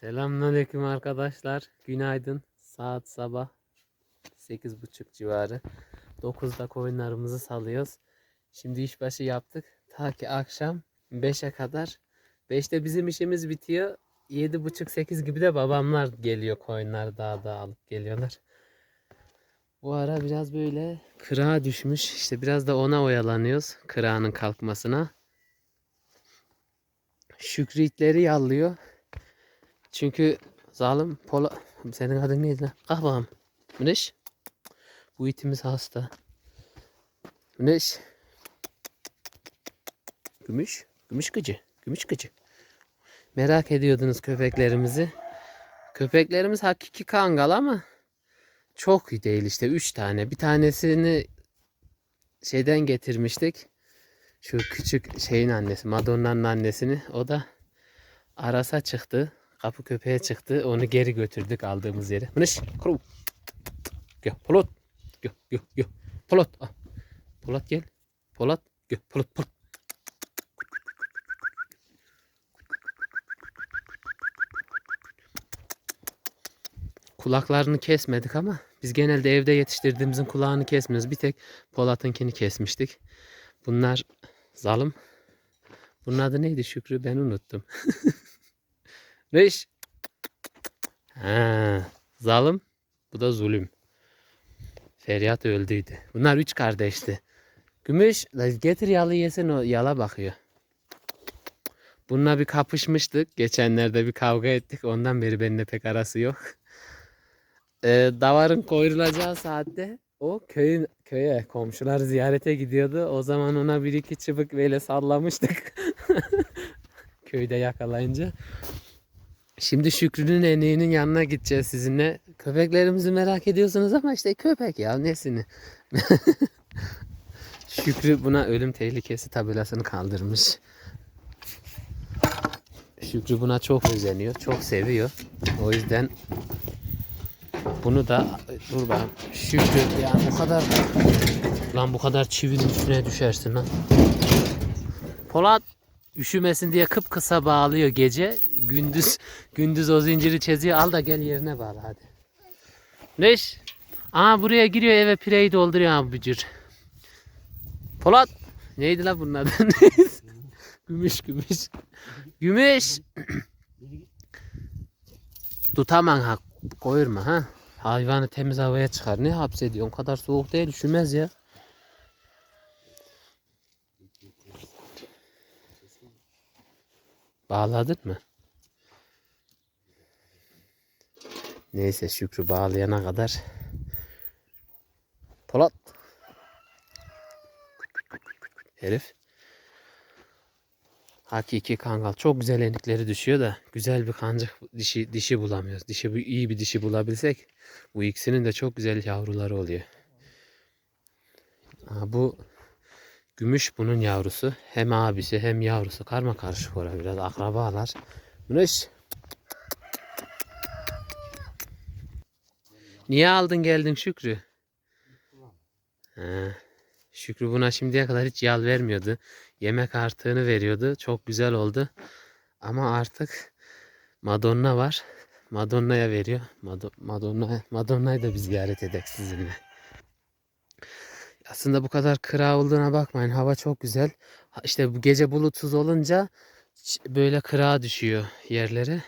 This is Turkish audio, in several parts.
Selamünaleyküm arkadaşlar. Günaydın. Saat sabah 8.30 civarı. 9'da koyunlarımızı salıyoruz. Şimdi işbaşı yaptık. Ta ki akşam 5'e kadar. 5'te bizim işimiz bitiyor. 7.30-8 gibi de babamlar geliyor koyunları dağda alıp geliyorlar. Bu ara biraz böyle kırağa düşmüş. İşte biraz da ona oyalanıyoruz. Kırağının kalkmasına. Şükrü itleri yallıyor. Çünkü zalim Pola... Senin adın neydi lan? Kalk bakalım. Güneş. Bu itimiz hasta. Güneş. Gümüş. Gümüş gıcı. Gümüş gıcı. Merak ediyordunuz köpeklerimizi. Köpeklerimiz hakiki kangal ama çok değil işte. Üç tane. Bir tanesini şeyden getirmiştik. Şu küçük şeyin annesi. Madonna'nın annesini. O da arasa çıktı. Kapı köpeğe çıktı. Onu geri götürdük aldığımız yere. Mınış. Kuru. Gel. Polat. Gel. Gel. Gel. Polat. Ah. Polat gel. Polat. Gel. Polat. Polat. Kulaklarını kesmedik ama biz genelde evde yetiştirdiğimizin kulağını kesmiyoruz. Bir tek Polat'ınkini kesmiştik. Bunlar zalim. Bunun adı neydi Şükrü? Ben unuttum. Reş. Ha, zalim. Bu da zulüm. Feryat öldüydü. Bunlar üç kardeşti. Gümüş getir yalı yesin o yala bakıyor. Bununla bir kapışmıştık. Geçenlerde bir kavga ettik. Ondan beri benimle pek arası yok. Ee, davarın koyulacağı saatte o köyün köye komşular ziyarete gidiyordu. O zaman ona bir iki çıbık böyle sallamıştık. Köyde yakalayınca. Şimdi Şükrü'nün eneğinin yanına gideceğiz sizinle. Köpeklerimizi merak ediyorsunuz ama işte köpek ya nesini. Şükrü buna ölüm tehlikesi tabelasını kaldırmış. Şükrü buna çok özeniyor, çok seviyor. O yüzden bunu da dur bakalım. Şükrü ya bu kadar lan bu kadar çivinin üstüne düşersin lan. Polat üşümesin diye kıpkısa bağlıyor gece. Gündüz gündüz o zinciri çiziyor. Al da gel yerine bağla hadi. Neş? Aa buraya giriyor eve pireyi dolduruyor abi bücür. Polat. Neydi la bunun adı? gümüş gümüş. Gümüş. Tutaman ha. Koyurma ha. Hayvanı temiz havaya çıkar. Ne hapsediyor? O kadar soğuk değil. Üşümez ya. Bağladın mı? Neyse Şükrü bağlayana kadar. Polat. Herif. Hakiki kangal. Çok güzel enikleri düşüyor da güzel bir kancık dişi dişi bulamıyoruz. Dişi iyi bir dişi bulabilsek bu ikisinin de çok güzel yavruları oluyor. Aa, bu gümüş bunun yavrusu. Hem abisi hem yavrusu. Karma karışık orada biraz akrabalar. Güneş. Niye aldın geldin Şükrü? He. Şükrü buna şimdiye kadar hiç yal vermiyordu. Yemek artığını veriyordu. Çok güzel oldu. Ama artık Madonna var. Madonna'ya veriyor. Mado Madonna Madonna'yı da biz ziyaret edek sizinle. Aslında bu kadar kıra olduğuna bakmayın. Hava çok güzel. İşte bu gece bulutsuz olunca böyle kıra düşüyor yerlere.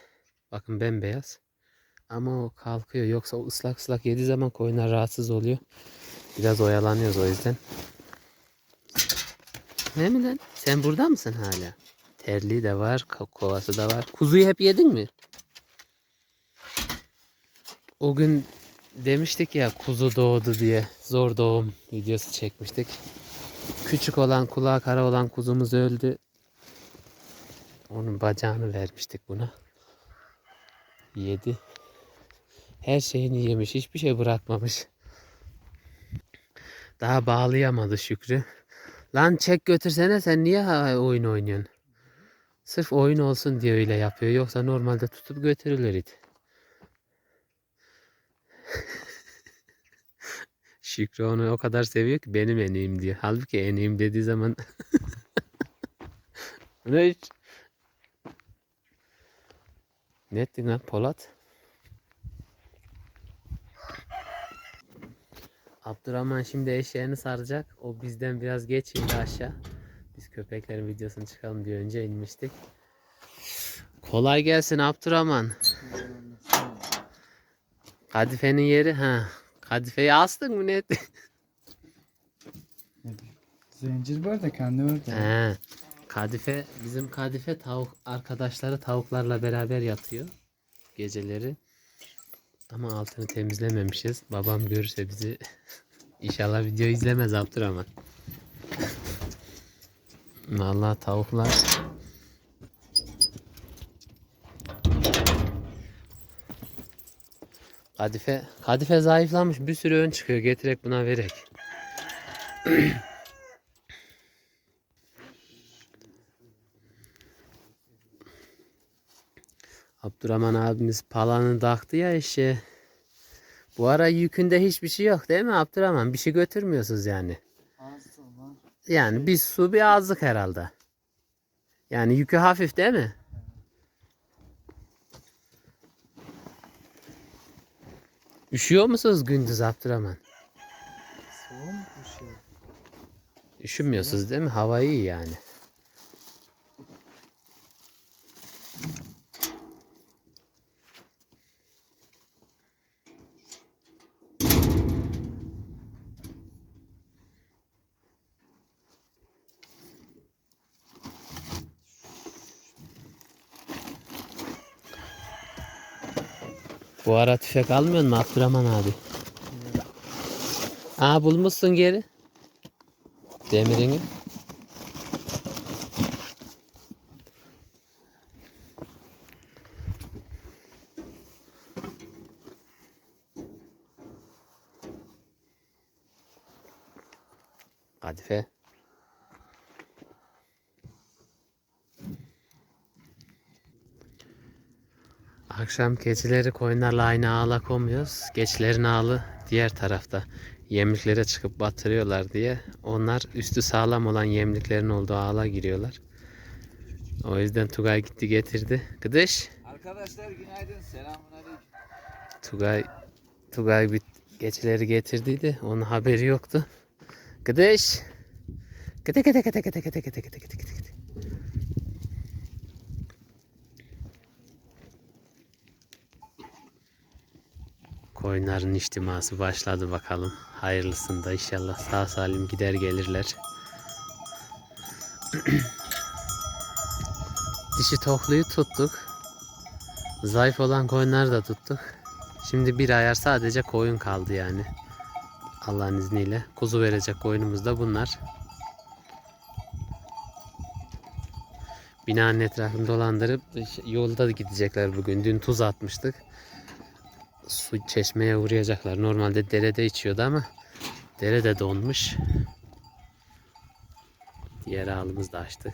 Bakın bembeyaz. Ama o kalkıyor. Yoksa o ıslak ıslak yediği zaman koyunlar rahatsız oluyor. Biraz oyalanıyoruz o yüzden. Ne mi lan? Sen burada mısın hala? Terliği de var, ko- kovası da var. Kuzuyu hep yedin mi? O gün demiştik ya kuzu doğdu diye zor doğum videosu çekmiştik. Küçük olan kulağı kara olan kuzumuz öldü. Onun bacağını vermiştik buna. Yedi. Her şeyini yemiş. Hiçbir şey bırakmamış. Daha bağlayamadı Şükrü. Lan çek götürsene sen niye oyun oynuyorsun? Sırf oyun olsun diye öyle yapıyor. Yoksa normalde tutup götürülür Şükrü onu o kadar seviyor ki benim eneğim diyor. Halbuki eneğim dediği zaman ne hiç Ne ettin lan Polat? Abdurrahman şimdi eşeğini saracak. O bizden biraz geç indi aşağı. Biz köpeklerin videosunu çıkalım diye önce inmiştik. Kolay gelsin Abdurrahman. Kadifenin yeri ha. Kadifeyi astın mı ne ettin? Zincir var da kendi var da. He. Kadife bizim kadife tavuk arkadaşları tavuklarla beraber yatıyor geceleri. Ama altını temizlememişiz. Babam görürse bizi inşallah video izlemez Abdurrahman. Vallahi tavuklar Kadife, kadife zayıflamış. Bir sürü ön çıkıyor. Getirek buna verek. Abdurrahman abimiz palanı taktı ya eşeğe. Bu ara yükünde hiçbir şey yok değil mi Abdurrahman? Bir şey götürmüyorsunuz yani. Yani bir su bir azlık herhalde. Yani yükü hafif değil mi? Üşüyor musunuz gündüz Abdurrahman? Soğuk mu bu şey? Üşümüyorsunuz değil mi? Hava iyi yani. Bu ara tüfek almıyor mu Abdurrahman abi? Aa bulmuşsun geri. Demirini. Kadife. Akşam keçileri koyunlarla aynı ağla koymuyoruz. Geçlerin ağlı diğer tarafta. Yemliklere çıkıp batırıyorlar diye. Onlar üstü sağlam olan yemliklerin olduğu ağla giriyorlar. O yüzden Tugay gitti getirdi. Gıdış. Arkadaşlar günaydın. Selamun aleyküm. Tugay Tugay bir geçileri getirdiydi. Onun haberi yoktu. Gıdış. Gıdı gıdı gıdı gıdı gıdı gıdı gıdı gıdı gıdı. Koyunların içtiması başladı bakalım. Hayırlısında inşallah sağ salim gider gelirler. Dişi tokluyu tuttuk. Zayıf olan koyunları da tuttuk. Şimdi bir ayar sadece koyun kaldı yani. Allah'ın izniyle. Kuzu verecek koyunumuz da bunlar. Binanın etrafını dolandırıp yolda gidecekler bugün. Dün tuz atmıştık. Su çeşmeye uğrayacaklar. Normalde derede içiyordu ama derede donmuş. Diğer ağımızı da açtık.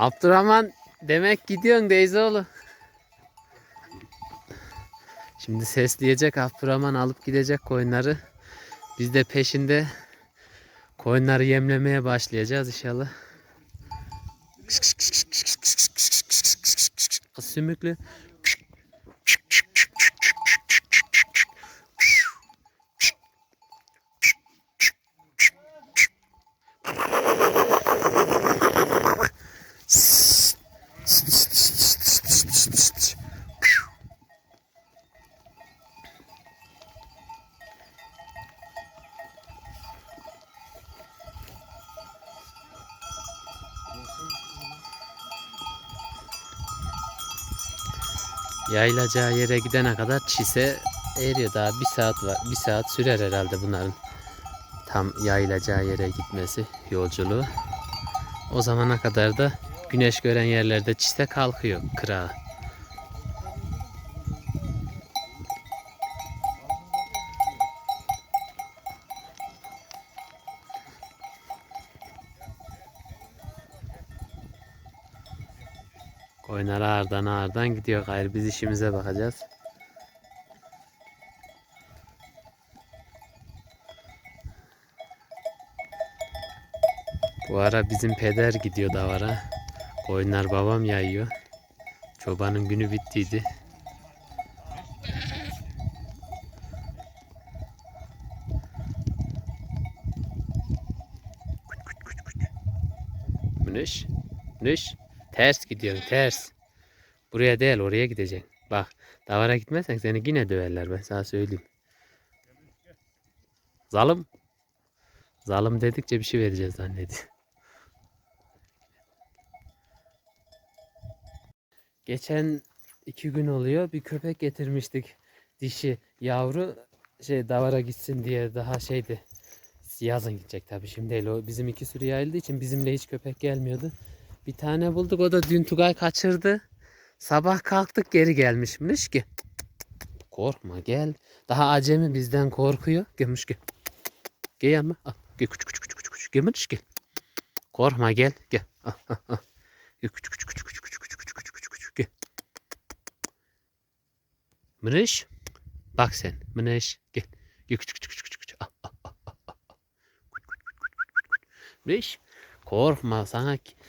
Abdurrahman demek gidiyorsun Deyzoğlu. Şimdi sesleyecek Abdurrahman alıp gidecek koyunları. Biz de peşinde koyunları yemlemeye başlayacağız inşallah. Sümüklü. Yayılacağı yere gidene kadar çise eriyor. Daha bir saat var. Bir saat sürer herhalde bunların tam yayılacağı yere gitmesi yolculuğu. O zamana kadar da güneş gören yerlerde çiste kalkıyor kırağı. Koyunlar ağırdan ağırdan gidiyor gayrı biz işimize bakacağız. Bu ara bizim peder gidiyor davara. Koyunlar babam yayıyor. Çobanın günü bittiydi. Münüş, Münüş. Ters gidiyorsun ters. Buraya değil oraya gideceksin. Bak davara gitmezsen seni yine döverler ben sana söyleyeyim. Zalim. Zalim dedikçe bir şey vereceğiz zannediyor. Geçen iki gün oluyor bir köpek getirmiştik. Dişi yavru şey davara gitsin diye daha şeydi. Yazın gidecek tabii şimdi değil. O bizim iki sürü yayıldığı için bizimle hiç köpek gelmiyordu. Bir tane bulduk o da dün Tugay kaçırdı. Sabah kalktık geri gelmişmiş ki. Korkma gel. Daha acemi bizden korkuyor. Gelmiş gel. Gel. Al. Gel küçük küçük küçük küçük. Gelmiş gel. Korkma gel. Gel. Gel küçük küçük küçük küçük küçük küçük küçük küçük küçük gel. Mınış. Bak sen. Mınış. Gel. Gel küçük küçük küçük küçük. Mınış. Korkma sana ki-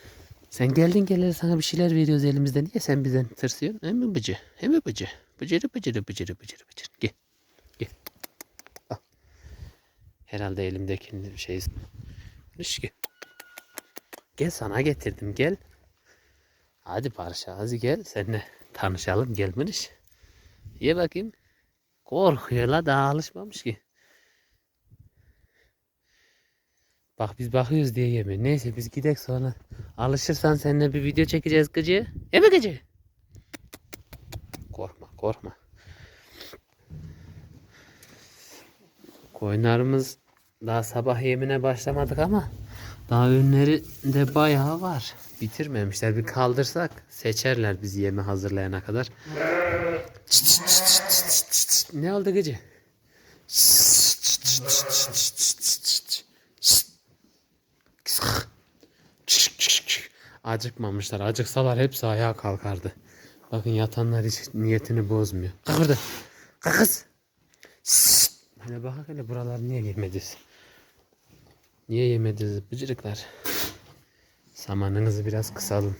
sen geldin geleli sana bir şeyler veriyoruz elimizden. Niye sen bizden tırsıyorsun? Hem mi bıcı? Hem mi bıcı? Bıcırı bıcırı bıcırı bıcırı bıcırı. Gel. Gel. Al. Herhalde elimdeki şey. Gel. Gel sana getirdim gel. Hadi Barış'a hadi gel seninle tanışalım gel Mınış. Ye bakayım. Korkuyor la daha alışmamış ki. Bak biz bakıyoruz diye yemiyor. Neyse biz gidek sonra. Alışırsan seninle bir video çekeceğiz gıcı. Eve gıcı. Korkma korkma. Koyunlarımız daha sabah yemine başlamadık ama daha ürünleri de bayağı var. Bitirmemişler. Bir kaldırsak seçerler bizi yeme hazırlayana kadar. Çıt çıt çıt çıt çıt çıt. Ne oldu gıcı? Çıt çıt çıt çıt. Çıt. Acıkmamışlar. Acıksalar hepsi ayağa kalkardı. Bakın yatanlar hiç niyetini bozmuyor. Kalk orada. Kız. Hele bak hele buraları niye yemediniz? Niye yemediniz bıcırıklar? Samanınızı biraz kısalım.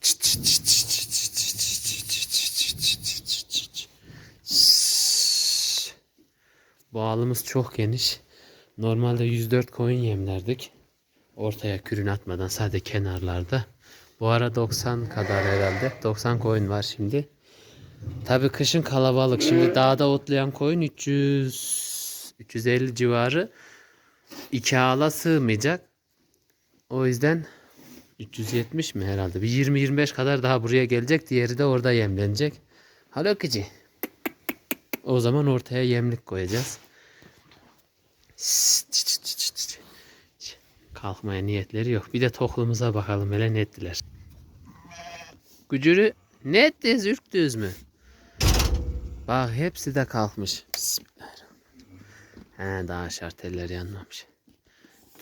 Çıt çıt çıt çıt çıt ağımız çok geniş. Normalde 104 koyun yemlerdik. Ortaya kürün atmadan sadece kenarlarda. Bu ara 90 kadar herhalde. 90 koyun var şimdi. Tabi kışın kalabalık. Şimdi dağda otlayan koyun 300 350 civarı. İki ağla sığmayacak. O yüzden 370 mi herhalde? Bir 20-25 kadar daha buraya gelecek. Diğeri de orada yemlenecek. Halo kıcı. O zaman ortaya yemlik koyacağız. Şşt, şşt, şşt, şşt. Kalkmaya niyetleri yok. Bir de toklumuza bakalım hele ne ettiler. Gücürü ne ettiniz ürktünüz mü? Bak hepsi de kalkmış. Bismillahirrahmanirrahim. He daha şarteller yanmamış.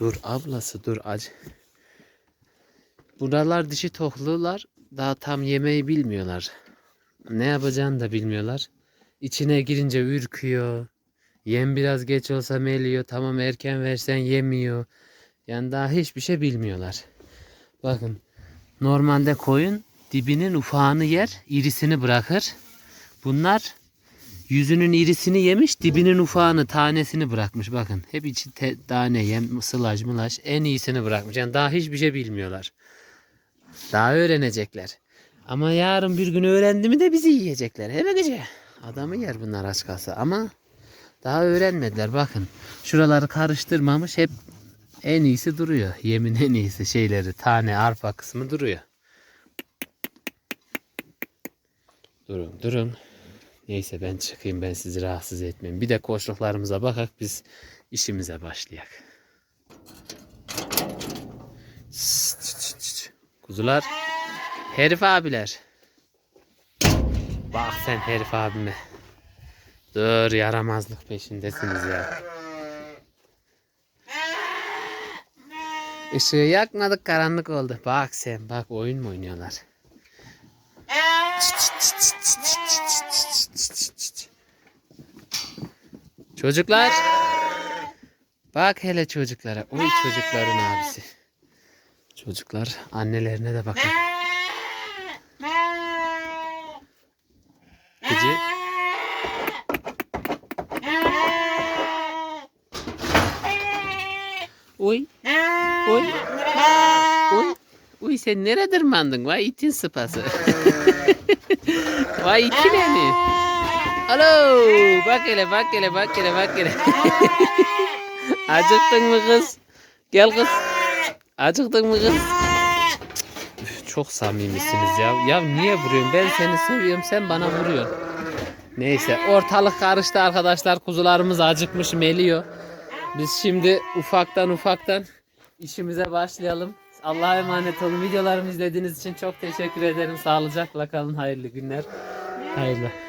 Dur ablası dur ac. Buralar dişi toklular daha tam yemeği bilmiyorlar. Ne yapacağını da bilmiyorlar. İçine girince ürküyor. Yem biraz geç olsa meliyor. Tamam erken versen yemiyor. Yani daha hiçbir şey bilmiyorlar. Bakın normalde koyun dibinin ufağını yer, irisini bırakır. Bunlar yüzünün irisini yemiş, dibinin ufağını, tanesini bırakmış. Bakın hep içi te- tane yem, sılaj mılaş en iyisini bırakmış. Yani daha hiçbir şey bilmiyorlar. Daha öğrenecekler. Ama yarın bir gün öğrendi mi de bizi yiyecekler. Hele gece. Adamı yer bunlar aç kalsa. Ama daha öğrenmediler. Bakın şuraları karıştırmamış. Hep en iyisi duruyor. Yemin en iyisi şeyleri. Tane arpa kısmı duruyor. Durun durun. Neyse ben çıkayım ben sizi rahatsız etmeyeyim. Bir de koşluklarımıza bakak biz işimize başlayak. Kuzular. Herif abiler. Bak sen herif abime. Dur yaramazlık peşindesiniz ya. Işığı yakmadık karanlık oldu. Bak sen bak oyun mu oynuyorlar? Çocuklar. Bak hele çocuklara. Uy çocukların abisi. Çocuklar annelerine de bakın. Gıcı. Uy. Uy. Uy. Uy sen nereye tırmandın? Vay itin sıpası. Vay itin eni. Alo. Bak hele bak hele bak hele bak hele. Acıktın mı kız? Gel kız. Acıktın mı kız? Çok samimisiniz ya. Ya niye vuruyorsun? Ben seni seviyorum sen bana vuruyorsun. Neyse ortalık karıştı arkadaşlar. Kuzularımız acıkmış meliyor. Biz şimdi ufaktan ufaktan işimize başlayalım. Allah'a emanet olun. Videolarımı izlediğiniz için çok teşekkür ederim. Sağlıcakla kalın. Hayırlı günler. Hayırlı.